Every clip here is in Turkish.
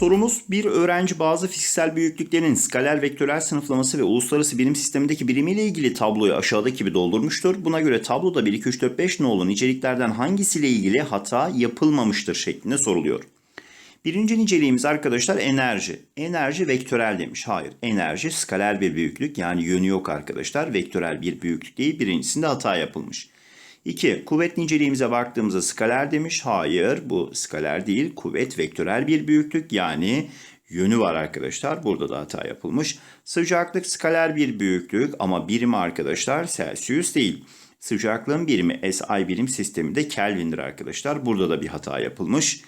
Sorumuz bir öğrenci bazı fiziksel büyüklüklerin skaler vektörel sınıflaması ve uluslararası birim sistemindeki birimiyle ilgili tabloyu aşağıdaki gibi doldurmuştur. Buna göre tabloda 1, 2, 3, 4, 5 nolu niceliklerden hangisiyle ilgili hata yapılmamıştır şeklinde soruluyor. Birinci niceliğimiz arkadaşlar enerji. Enerji vektörel demiş. Hayır. Enerji skaler bir büyüklük yani yönü yok arkadaşlar. Vektörel bir büyüklük değil. Birincisinde hata yapılmış. 2. Kuvvet niceliğimize baktığımızda skaler demiş. Hayır bu skaler değil. Kuvvet vektörel bir büyüklük yani yönü var arkadaşlar. Burada da hata yapılmış. Sıcaklık skaler bir büyüklük ama birimi arkadaşlar Celsius değil. Sıcaklığın birimi SI birim sisteminde Kelvin'dir arkadaşlar. Burada da bir hata yapılmış.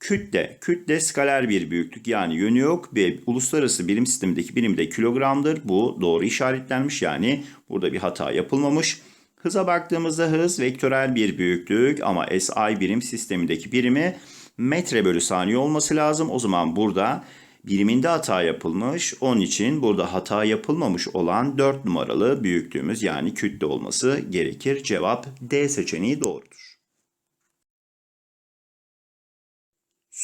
Kütle, kütle skaler bir büyüklük yani yönü yok ve uluslararası birim sistemindeki birimi de kilogramdır. Bu doğru işaretlenmiş yani burada bir hata yapılmamış. Hıza baktığımızda hız vektörel bir büyüklük ama SI birim sistemindeki birimi metre bölü saniye olması lazım. O zaman burada biriminde hata yapılmış. Onun için burada hata yapılmamış olan 4 numaralı büyüklüğümüz yani kütle olması gerekir. Cevap D seçeneği doğrudur.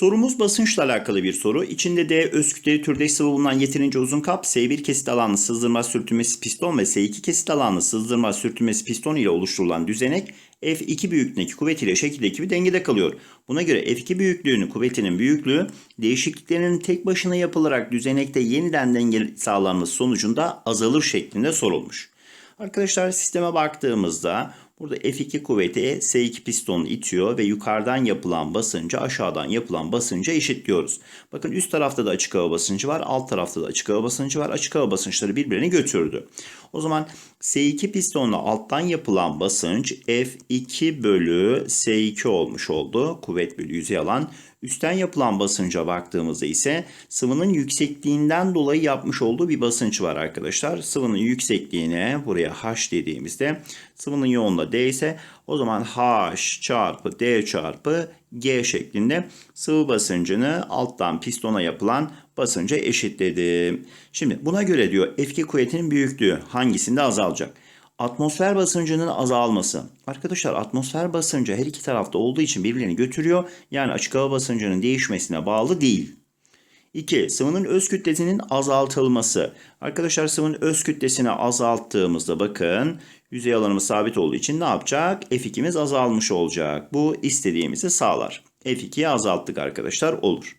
Sorumuz basınçla alakalı bir soru. İçinde D öz kütleli türdeş sıvı bulunan yeterince uzun kap, S1 kesit alanlı sızdırma sürtünmesi piston ve S2 kesit alanlı sızdırma sürtünmesi piston ile oluşturulan düzenek F2 büyüklüğündeki kuvvet ile şekil ekibi dengede kalıyor. Buna göre F2 büyüklüğünün kuvvetinin büyüklüğü değişikliklerinin tek başına yapılarak düzenekte yeniden denge sağlanması sonucunda azalır şeklinde sorulmuş. Arkadaşlar sisteme baktığımızda burada F2 kuvveti S2 pistonu itiyor ve yukarıdan yapılan basıncı aşağıdan yapılan basınca eşitliyoruz. Bakın üst tarafta da açık hava basıncı var, alt tarafta da açık hava basıncı var. Açık hava basınçları birbirini götürdü. O zaman S2 pistonla alttan yapılan basınç F2 bölü S2 olmuş oldu. Kuvvet bölü yüzey alan. Üstten yapılan basınca baktığımızda ise sıvının yüksekliğinden dolayı yapmış olduğu bir basınç var arkadaşlar. Sıvının yüksekliğine buraya H dediğimizde sıvının yoğunluğu D ise o zaman H çarpı D çarpı G şeklinde sıvı basıncını alttan pistona yapılan basınca eşitledim. Şimdi buna göre diyor F2 kuvvetinin büyüklüğü hangisinde azalacak? Atmosfer basıncının azalması. Arkadaşlar atmosfer basıncı her iki tarafta olduğu için birbirlerini götürüyor. Yani açık hava basıncının değişmesine bağlı değil. 2. Sıvının öz kütlesinin azaltılması. Arkadaşlar sıvının öz kütlesini azalttığımızda bakın yüzey alanımız sabit olduğu için ne yapacak? F2'miz azalmış olacak. Bu istediğimizi sağlar. F2'yi azalttık arkadaşlar olur.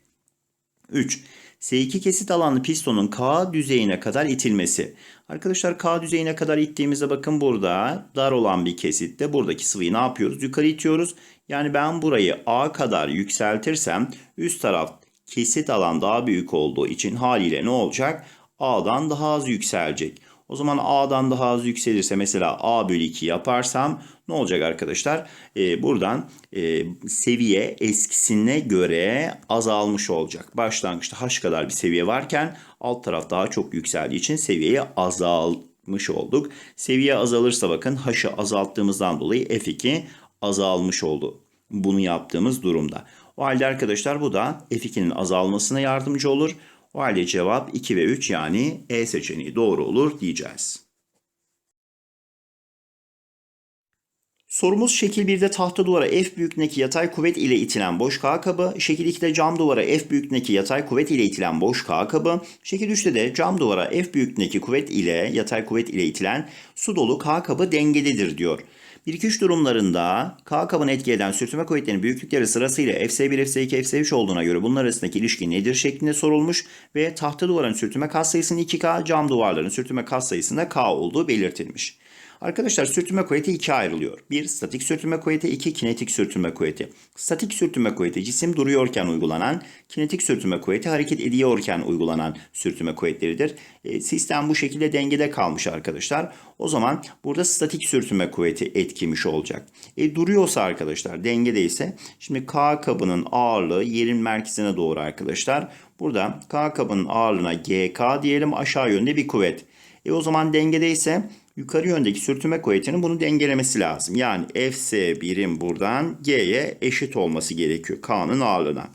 3. S2 kesit alanlı pistonun K düzeyine kadar itilmesi. Arkadaşlar K düzeyine kadar ittiğimizde bakın burada dar olan bir kesitte buradaki sıvıyı ne yapıyoruz? Yukarı itiyoruz. Yani ben burayı A kadar yükseltirsem üst taraf kesit alan daha büyük olduğu için haliyle ne olacak? A'dan daha az yükselecek. O zaman A'dan daha az yükselirse mesela A bölü 2 yaparsam ne olacak arkadaşlar? Ee, buradan e, seviye eskisine göre azalmış olacak. Başlangıçta H kadar bir seviye varken alt taraf daha çok yükseldiği için seviyeyi azaltmış olduk. Seviye azalırsa bakın H'ı azalttığımızdan dolayı F2 azalmış oldu. Bunu yaptığımız durumda. O halde arkadaşlar bu da F2'nin azalmasına yardımcı olur. O halde cevap 2 ve 3 yani E seçeneği doğru olur diyeceğiz. Sorumuz şekil 1'de tahta duvara F büyüklüğündeki yatay kuvvet ile itilen boş K kabı, şekil 2'de cam duvara F büyüklüğündeki yatay kuvvet ile itilen boş K kabı, şekil 3'te de cam duvara F büyüklüğündeki kuvvet ile yatay kuvvet ile itilen su dolu K kabı dengededir diyor. 1-2-3 durumlarında K kabını etki eden sürtünme kuvvetlerinin büyüklükleri sırasıyla Fs1, Fs2, Fs3 olduğuna göre bunlar arasındaki ilişki nedir şeklinde sorulmuş ve tahta duvarın sürtünme katsayısının 2K, cam duvarların sürtünme katsayısında K olduğu belirtilmiş. Arkadaşlar sürtünme kuvveti ikiye ayrılıyor. Bir statik sürtünme kuvveti, iki kinetik sürtünme kuvveti. Statik sürtünme kuvveti cisim duruyorken uygulanan, kinetik sürtünme kuvveti hareket ediyorken uygulanan sürtünme kuvvetleridir. E, sistem bu şekilde dengede kalmış arkadaşlar. O zaman burada statik sürtünme kuvveti etkimiş olacak. E, duruyorsa arkadaşlar dengedeyse şimdi K kabının ağırlığı yerin merkezine doğru arkadaşlar. Burada K kabının ağırlığına GK diyelim aşağı yönde bir kuvvet. E o zaman dengedeyse yukarı yöndeki sürtünme kuvvetinin bunu dengelemesi lazım. Yani Fs birim buradan G'ye eşit olması gerekiyor K'nın ağırlığına.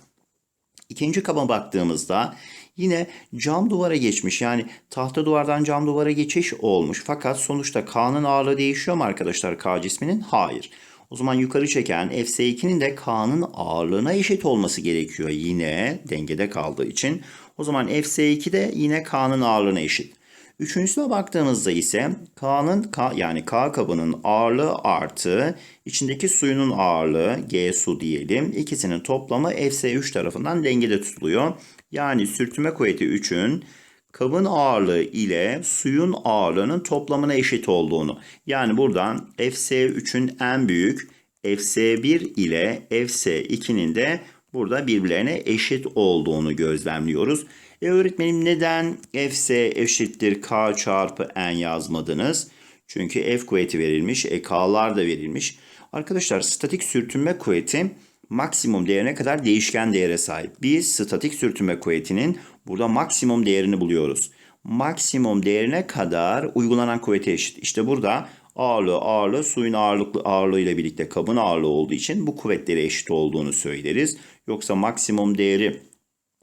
İkinci kaba baktığımızda yine cam duvara geçmiş. Yani tahta duvardan cam duvara geçiş olmuş. Fakat sonuçta K'nın ağırlığı değişiyor mu arkadaşlar K cisminin? Hayır. O zaman yukarı çeken Fs2'nin de K'nın ağırlığına eşit olması gerekiyor yine dengede kaldığı için. O zaman Fs2 de yine K'nın ağırlığına eşit. Üçüncüsüne baktığımızda ise K'nın K yani K kabının ağırlığı artı içindeki suyunun ağırlığı G su diyelim. İkisinin toplamı Fs3 tarafından dengede tutuluyor. Yani sürtünme kuvveti 3'ün kabın ağırlığı ile suyun ağırlığının toplamına eşit olduğunu. Yani buradan Fs3'ün en büyük Fs1 ile Fs2'nin de burada birbirlerine eşit olduğunu gözlemliyoruz. E öğretmenim neden Fs eşittir K çarpı N yazmadınız? Çünkü F kuvveti verilmiş, e K'lar da verilmiş. Arkadaşlar statik sürtünme kuvveti maksimum değerine kadar değişken değere sahip. Biz statik sürtünme kuvvetinin burada maksimum değerini buluyoruz. Maksimum değerine kadar uygulanan kuvvete eşit. İşte burada ağırlığı ağırlığı suyun ağırlıklı ağırlığı ile birlikte kabın ağırlığı olduğu için bu kuvvetleri eşit olduğunu söyleriz. Yoksa maksimum değeri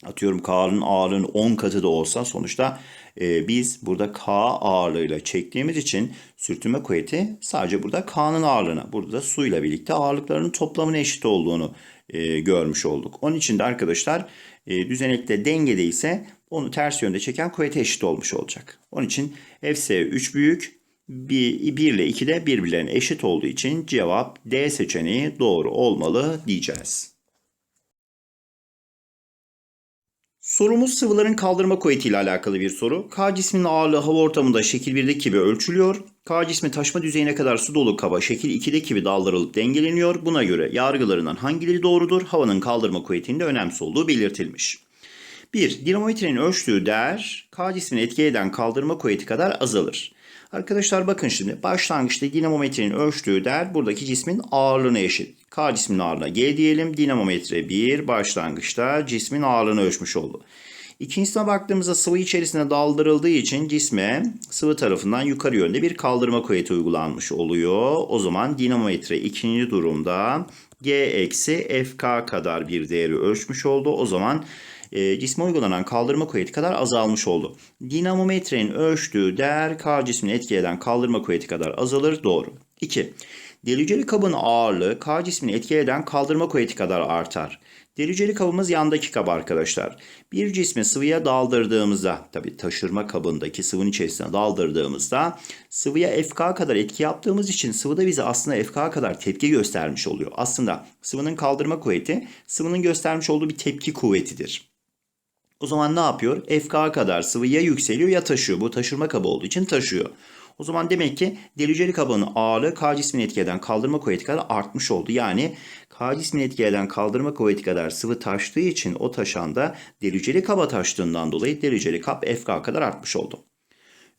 atıyorum K'nın ağırlığının 10 katı da olsa sonuçta e, biz burada K ağırlığıyla çektiğimiz için sürtünme kuvveti sadece burada K'nın ağırlığına burada da suyla birlikte ağırlıklarının toplamına eşit olduğunu e, görmüş olduk. Onun için de arkadaşlar e, düzenekte dengede ise onu ters yönde çeken kuvvete eşit olmuş olacak. Onun için Fs 3 büyük 1, 1 ile 2 de birbirlerine eşit olduğu için cevap D seçeneği doğru olmalı diyeceğiz. Sorumuz sıvıların kaldırma kuvveti ile alakalı bir soru. K cisminin ağırlığı hava ortamında şekil 1'deki gibi ölçülüyor. K cismi taşma düzeyine kadar su dolu kaba şekil 2'deki gibi daldırılıp dengeleniyor. Buna göre yargılarından hangileri doğrudur? Havanın kaldırma kuvvetinin de önemsiz olduğu belirtilmiş. 1. Dinamometrenin ölçtüğü değer K cismini etki eden kaldırma kuvveti kadar azalır. Arkadaşlar bakın şimdi başlangıçta dinamometrenin ölçtüğü değer buradaki cismin ağırlığına eşit. K cismin ağırlığına G diyelim. Dinamometre 1 başlangıçta cismin ağırlığını ölçmüş oldu. İkincisine baktığımızda sıvı içerisine daldırıldığı için cisme sıvı tarafından yukarı yönde bir kaldırma kuvveti uygulanmış oluyor. O zaman dinamometre ikinci durumda G eksi FK kadar bir değeri ölçmüş oldu. O zaman e, cisme uygulanan kaldırma kuvveti kadar azalmış oldu. Dinamometrenin ölçtüğü değer K cismini etki eden kaldırma kuvveti kadar azalır. Doğru. 2. Deliceli kabın ağırlığı K cismini etki eden kaldırma kuvveti kadar artar. Deliceli kabımız yandaki kab arkadaşlar. Bir cismi sıvıya daldırdığımızda, tabi taşırma kabındaki sıvının içerisine daldırdığımızda sıvıya FK kadar etki yaptığımız için sıvıda bize aslında FK kadar tepki göstermiş oluyor. Aslında sıvının kaldırma kuvveti sıvının göstermiş olduğu bir tepki kuvvetidir. O zaman ne yapıyor? FK kadar sıvı ya yükseliyor ya taşıyor. Bu taşırma kabı olduğu için taşıyor. O zaman demek ki deliceli kabının ağırlığı K cismini etki kaldırma kuvveti kadar artmış oldu. Yani K cismini etki kaldırma kuvveti kadar sıvı taştığı için o taşan da deliceli kaba taştığından dolayı deliceli kap FK kadar artmış oldu.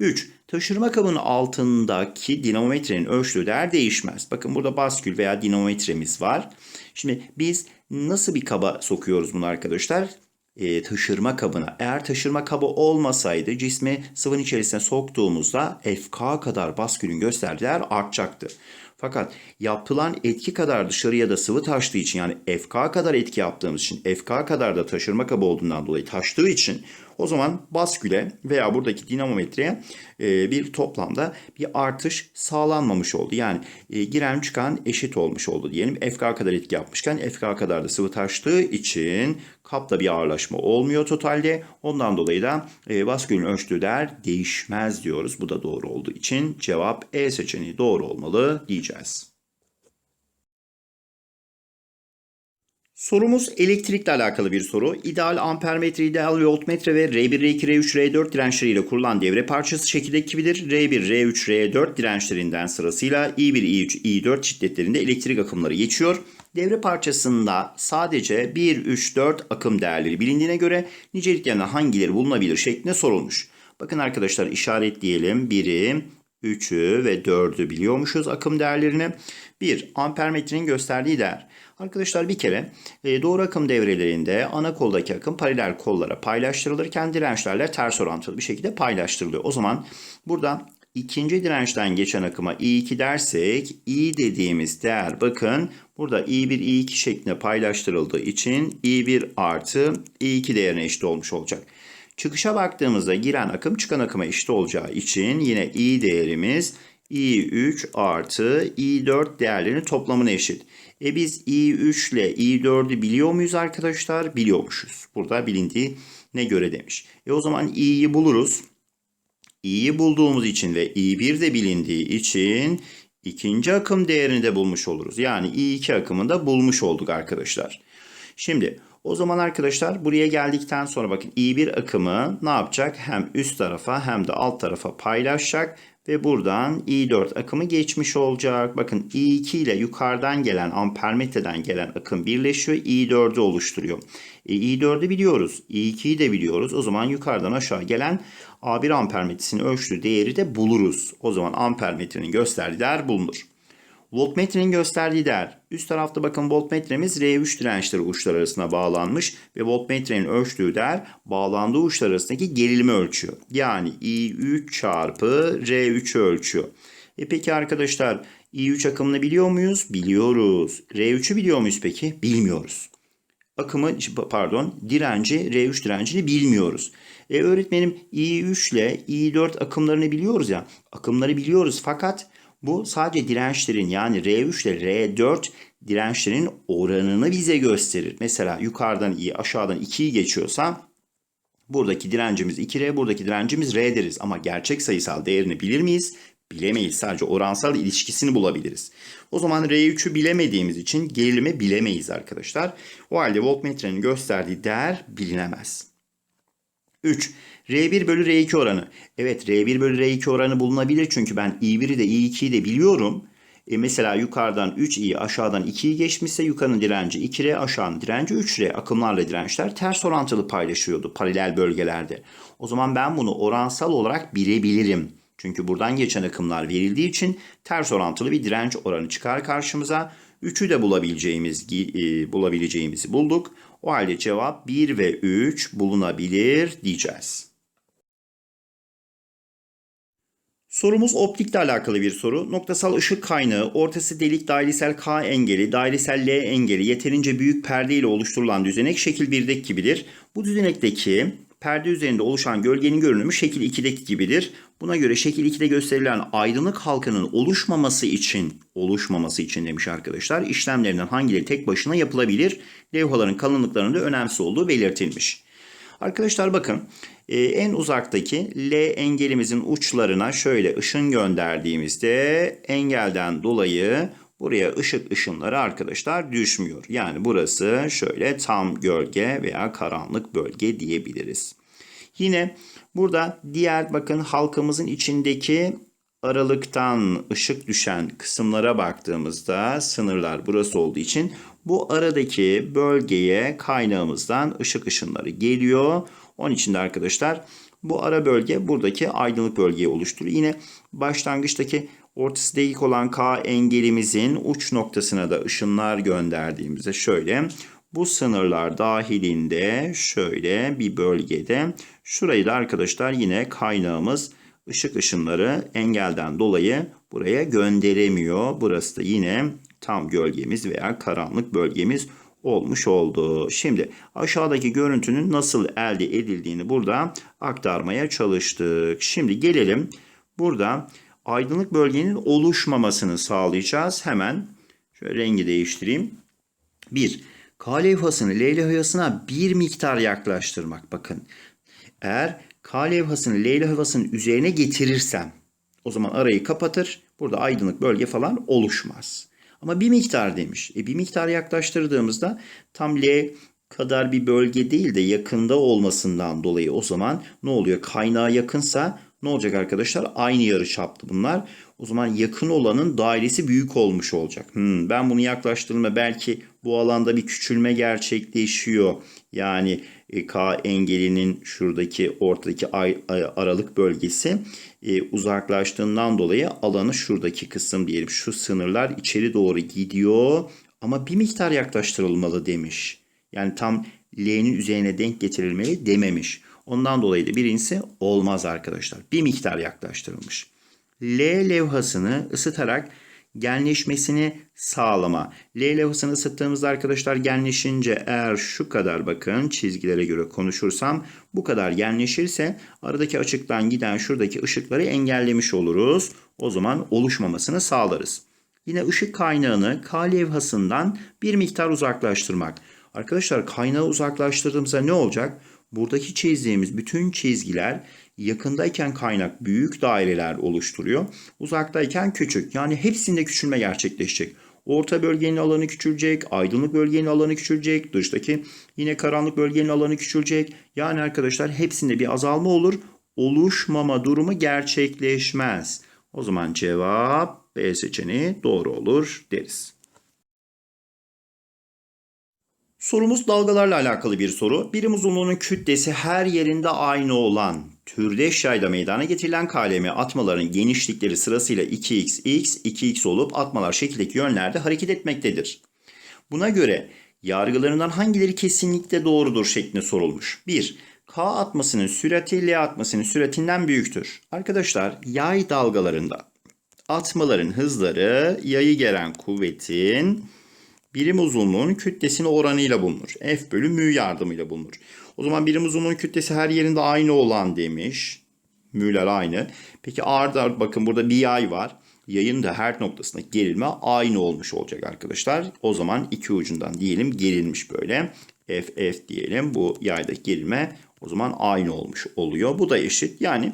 3. Taşırma kabının altındaki dinamometrenin ölçtüğü değer değişmez. Bakın burada baskül veya dinamometremiz var. Şimdi biz nasıl bir kaba sokuyoruz bunu arkadaşlar? E, taşırma kabına. Eğer taşırma kabı olmasaydı cismi sıvının içerisine soktuğumuzda FK kadar baskülün gösterdiği değer artacaktı. Fakat yapılan etki kadar dışarıya da sıvı taştığı için yani FK kadar etki yaptığımız için FK kadar da taşırma kabı olduğundan dolayı taştığı için o zaman basküle veya buradaki dinamometreye e, bir toplamda bir artış sağlanmamış oldu. Yani e, giren çıkan eşit olmuş oldu diyelim. FK kadar etki yapmışken FK kadar da sıvı taştığı için kapta bir ağırlaşma olmuyor totalde. Ondan dolayı da e, baskülün ölçtüğü değer değişmez diyoruz. Bu da doğru olduğu için cevap E seçeneği doğru olmalı diyeceğiz. Sorumuz elektrikle alakalı bir soru. İdeal ampermetre, ideal voltmetre ve R1, R2, R3, R4 dirençleriyle kurulan devre parçası şekildeki gibidir. R1, R3, R4 dirençlerinden sırasıyla I1, I3, I4 şiddetlerinde elektrik akımları geçiyor. Devre parçasında sadece 1, 3, 4 akım değerleri bilindiğine göre niceliklerinden hangileri bulunabilir şeklinde sorulmuş. Bakın arkadaşlar işaretleyelim. 1'i, 3'ü ve 4'ü biliyormuşuz akım değerlerini. 1. Ampermetrenin gösterdiği değer. Arkadaşlar bir kere e, doğru akım devrelerinde ana koldaki akım paralel kollara paylaştırılırken dirençlerle ters orantılı bir şekilde paylaştırılıyor. O zaman burada ikinci dirençten geçen akıma I2 dersek I dediğimiz değer bakın burada I1 I2 şeklinde paylaştırıldığı için I1 artı I2 değerine eşit olmuş olacak. Çıkışa baktığımızda giren akım çıkan akıma eşit olacağı için yine I değerimiz i3 artı i4 değerlerinin toplamına eşit. E biz i3 ile i4'ü biliyor muyuz arkadaşlar? Biliyormuşuz. Burada bilindiğine göre demiş. E o zaman i'yi buluruz. i'yi bulduğumuz için ve i1 de bilindiği için ikinci akım değerini de bulmuş oluruz. Yani i2 akımını da bulmuş olduk arkadaşlar. Şimdi o zaman arkadaşlar buraya geldikten sonra bakın i1 akımı ne yapacak? Hem üst tarafa hem de alt tarafa paylaşacak ve buradan i4 akımı geçmiş olacak. Bakın i2 ile yukarıdan gelen ampermetreden gelen akım birleşiyor. i4'ü oluşturuyor. E, i4'ü biliyoruz. i2'yi de biliyoruz. O zaman yukarıdan aşağı gelen A1 ampermetresinin ölçtüğü değeri de buluruz. O zaman ampermetrenin gösterdiği değer bulunur. Voltmetrenin gösterdiği değer. Üst tarafta bakın voltmetremiz R3 dirençleri uçlar arasına bağlanmış ve voltmetrenin ölçtüğü değer bağlandığı uçlar arasındaki gerilimi ölçüyor. Yani I3 çarpı R3'ü ölçüyor. E peki arkadaşlar I3 akımını biliyor muyuz? Biliyoruz. R3'ü biliyor muyuz peki? Bilmiyoruz. Akımı pardon direnci R3 direncini bilmiyoruz. E öğretmenim I3 ile I4 akımlarını biliyoruz ya. Akımları biliyoruz fakat bu sadece dirençlerin yani R3 ile R4 dirençlerin oranını bize gösterir. Mesela yukarıdan i aşağıdan 2'yi geçiyorsa buradaki direncimiz 2R buradaki direncimiz R deriz. Ama gerçek sayısal değerini bilir miyiz? Bilemeyiz. Sadece oransal ilişkisini bulabiliriz. O zaman R3'ü bilemediğimiz için gerilimi bilemeyiz arkadaşlar. O halde voltmetrenin gösterdiği değer bilinemez. 3. R1 bölü R2 oranı. Evet R1 bölü R2 oranı bulunabilir çünkü ben I1'i de I2'yi de biliyorum. E mesela yukarıdan 3i aşağıdan 2'yi geçmişse yukarının direnci 2R aşağının direnci 3R. Akımlarla dirençler ters orantılı paylaşıyordu paralel bölgelerde. O zaman ben bunu oransal olarak bilebilirim. Çünkü buradan geçen akımlar verildiği için ters orantılı bir direnç oranı çıkar karşımıza. 3'ü de bulabileceğimiz, e, bulabileceğimizi bulduk. O halde cevap 1 ve 3 bulunabilir diyeceğiz. Sorumuz optikle alakalı bir soru. Noktasal ışık kaynağı, ortası delik dairesel K engeli, dairesel L engeli yeterince büyük perde ile oluşturulan düzenek şekil 1'deki gibidir. Bu düzenekteki perde üzerinde oluşan gölgenin görünümü şekil 2'deki gibidir. Buna göre şekil 2'de gösterilen aydınlık halkanın oluşmaması için oluşmaması için demiş arkadaşlar. işlemlerinden hangileri tek başına yapılabilir? Levhaların kalınlıklarında önemsiz olduğu belirtilmiş. Arkadaşlar bakın e, en uzaktaki L engelimizin uçlarına şöyle ışın gönderdiğimizde engelden dolayı buraya ışık ışınları arkadaşlar düşmüyor. Yani burası şöyle tam gölge veya karanlık bölge diyebiliriz. Yine burada diğer bakın halkamızın içindeki aralıktan ışık düşen kısımlara baktığımızda sınırlar burası olduğu için bu aradaki bölgeye kaynağımızdan ışık ışınları geliyor. Onun için de arkadaşlar bu ara bölge buradaki aydınlık bölgeyi oluşturuyor. Yine başlangıçtaki ortası delik olan K engelimizin uç noktasına da ışınlar gönderdiğimizde şöyle bu sınırlar dahilinde şöyle bir bölgede şurayı da arkadaşlar yine kaynağımız ışık ışınları engelden dolayı buraya gönderemiyor. Burası da yine tam gölgemiz veya karanlık bölgemiz olmuş oldu. Şimdi aşağıdaki görüntünün nasıl elde edildiğini burada aktarmaya çalıştık. Şimdi gelelim burada aydınlık bölgenin oluşmamasını sağlayacağız. Hemen şöyle rengi değiştireyim. 1. K levhasını L levhasına bir miktar yaklaştırmak. Bakın eğer K levhasını L levhasının üzerine getirirsem o zaman arayı kapatır. Burada aydınlık bölge falan oluşmaz. Ama bir miktar demiş. E bir miktar yaklaştırdığımızda tam L kadar bir bölge değil de yakında olmasından dolayı o zaman ne oluyor? Kaynağa yakınsa ne olacak arkadaşlar? Aynı yarı çaplı bunlar. O zaman yakın olanın dairesi büyük olmuş olacak. Hmm, ben bunu yaklaştırma belki bu alanda bir küçülme gerçekleşiyor. Yani e, K engelinin şuradaki ortadaki ay, aralık bölgesi e, uzaklaştığından dolayı alanı şuradaki kısım diyelim şu sınırlar içeri doğru gidiyor ama bir miktar yaklaştırılmalı demiş. Yani tam L'nin üzerine denk getirilmeli dememiş. Ondan dolayı da birincisi olmaz arkadaşlar. Bir miktar yaklaştırılmış. L levhasını ısıtarak genleşmesini sağlama. L levhasını ısıttığımızda arkadaşlar genleşince eğer şu kadar bakın çizgilere göre konuşursam bu kadar genleşirse aradaki açıktan giden şuradaki ışıkları engellemiş oluruz. O zaman oluşmamasını sağlarız. Yine ışık kaynağını K levhasından bir miktar uzaklaştırmak. Arkadaşlar kaynağı uzaklaştırdığımızda ne olacak? Buradaki çizdiğimiz bütün çizgiler yakındayken kaynak büyük daireler oluşturuyor. Uzaktayken küçük. Yani hepsinde küçülme gerçekleşecek. Orta bölgenin alanı küçülecek, aydınlık bölgenin alanı küçülecek, dıştaki yine karanlık bölgenin alanı küçülecek. Yani arkadaşlar hepsinde bir azalma olur. Oluşmama durumu gerçekleşmez. O zaman cevap B seçeneği doğru olur deriz. Sorumuz dalgalarla alakalı bir soru. Birim uzunluğunun kütlesi her yerinde aynı olan türdeş yayda meydana getirilen kaleme atmaların genişlikleri sırasıyla 2x, x, 2x olup atmalar şekildeki yönlerde hareket etmektedir. Buna göre yargılarından hangileri kesinlikle doğrudur şeklinde sorulmuş. 1. K atmasının sürati L atmasının süratinden büyüktür. Arkadaşlar yay dalgalarında atmaların hızları yayı gelen kuvvetin birim uzunluğun kütlesine oranıyla bulunur. F bölü mü yardımıyla bulunur. O zaman birim uzunluğun kütlesi her yerinde aynı olan demiş. Mü'ler aynı. Peki ard bakın burada bir yay var. Yayın da her noktasında gerilme aynı olmuş olacak arkadaşlar. O zaman iki ucundan diyelim gerilmiş böyle. F F diyelim. Bu yaydaki gerilme o zaman aynı olmuş oluyor. Bu da eşit. Yani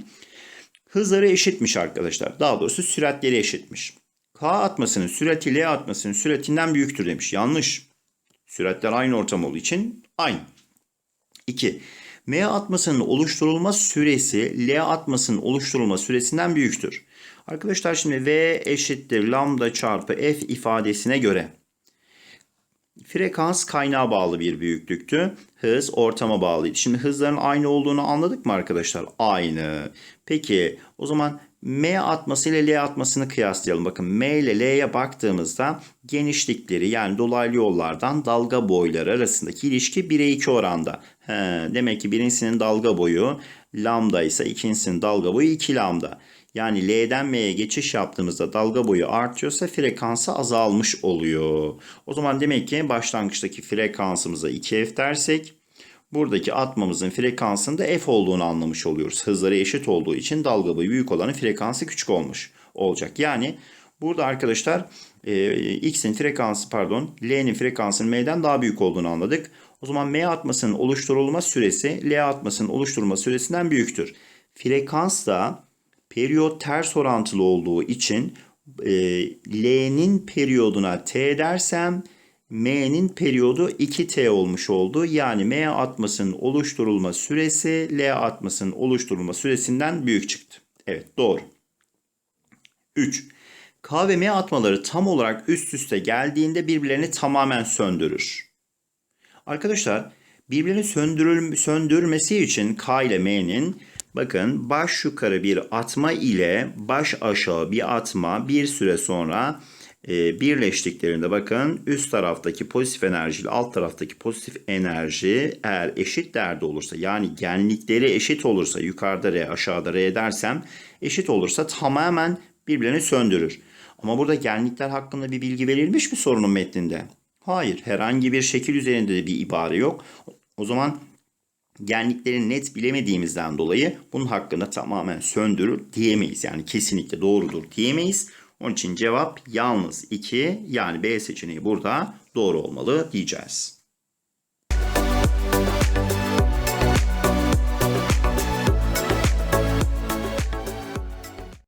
hızları eşitmiş arkadaşlar. Daha doğrusu süratleri eşitmiş. K atmasının sürati L atmasının süratinden büyüktür demiş. Yanlış. Süratler aynı ortam olduğu için aynı. 2. M atmasının oluşturulma süresi L atmasının oluşturulma süresinden büyüktür. Arkadaşlar şimdi V eşittir lambda çarpı F ifadesine göre frekans kaynağa bağlı bir büyüklüktü. Hız ortama bağlıydı. Şimdi hızların aynı olduğunu anladık mı arkadaşlar? Aynı. Peki o zaman M atması ile L atmasını kıyaslayalım. Bakın M ile L'ye baktığımızda genişlikleri yani dolaylı yollardan dalga boyları arasındaki ilişki 1'e 2 oranda. He, demek ki birincisinin dalga boyu lambda ise ikincisinin dalga boyu 2 lambda. Yani L'den M'ye geçiş yaptığımızda dalga boyu artıyorsa frekansı azalmış oluyor. O zaman demek ki başlangıçtaki frekansımıza 2F dersek buradaki atmamızın frekansında F olduğunu anlamış oluyoruz. Hızları eşit olduğu için dalga boyu büyük olanın frekansı küçük olmuş olacak. Yani burada arkadaşlar e, X'in frekansı pardon L'nin frekansının M'den daha büyük olduğunu anladık. O zaman M atmasının oluşturulma süresi L atmasının oluşturulma süresinden büyüktür. Frekans da periyot ters orantılı olduğu için e, L'nin periyoduna T dersem M'nin periyodu 2T olmuş oldu. Yani M atmasının oluşturulma süresi L atmasının oluşturulma süresinden büyük çıktı. Evet doğru. 3. K ve M atmaları tam olarak üst üste geldiğinde birbirlerini tamamen söndürür. Arkadaşlar birbirini söndürül söndürmesi için K ile M'nin bakın baş yukarı bir atma ile baş aşağı bir atma bir süre sonra birleştiklerinde bakın üst taraftaki pozitif enerji ile alt taraftaki pozitif enerji eğer eşit değerde olursa yani genlikleri eşit olursa yukarıda R aşağıda R dersem eşit olursa tamamen birbirlerini söndürür. Ama burada genlikler hakkında bir bilgi verilmiş mi sorunun metninde? Hayır. Herhangi bir şekil üzerinde de bir ibare yok. O zaman genlikleri net bilemediğimizden dolayı bunun hakkında tamamen söndürür diyemeyiz. Yani kesinlikle doğrudur diyemeyiz. Onun için cevap yalnız 2 yani B seçeneği burada doğru olmalı diyeceğiz.